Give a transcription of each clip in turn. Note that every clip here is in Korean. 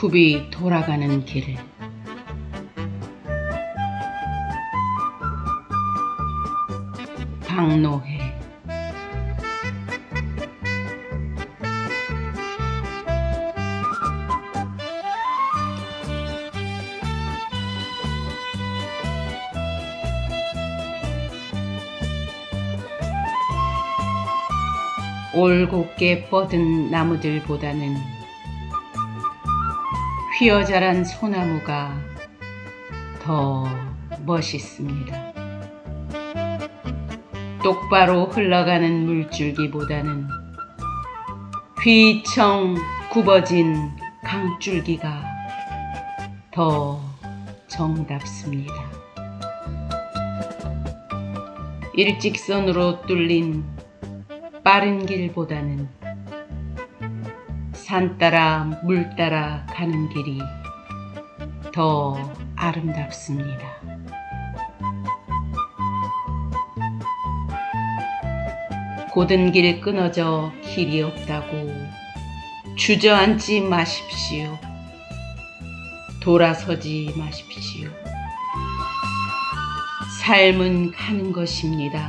굽이 돌아가는 길 박노해. 올곧게 뻗은 나무들보다는 휘어자란 소나무가 더 멋있습니다. 똑바로 흘러가는 물줄기보다는 휘청 굽어진 강줄기가 더 정답습니다. 일직선으로 뚫린 빠른 길보다는 산 따라 물 따라 가는 길이 더 아름답습니다. 고든 길 끊어져 길이 없다고 주저앉지 마십시오. 돌아서지 마십시오. 삶은 가는 것입니다.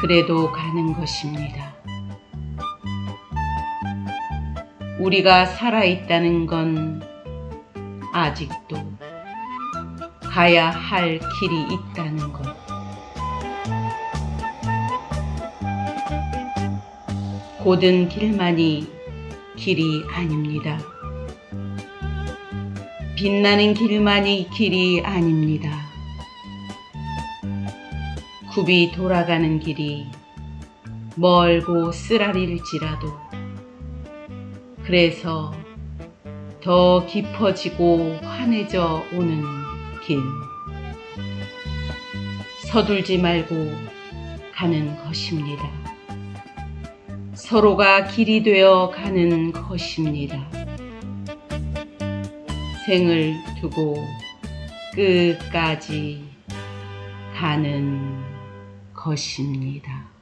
그래도 가는 것입니다. 우리가 살아있다는 건 아직도 가야 할 길이 있다는 것. 고든 길만이 길이 아닙니다. 빛나는 길만이 길이 아닙니다. 굽이 돌아가는 길이 멀고 쓰라릴지라도 그래서 더 깊어지고 환해져 오는 길 서둘지 말고 가는 것입니다. 서로가 길이 되어 가는 것입니다. 생을 두고 끝까지 가는 것입니다.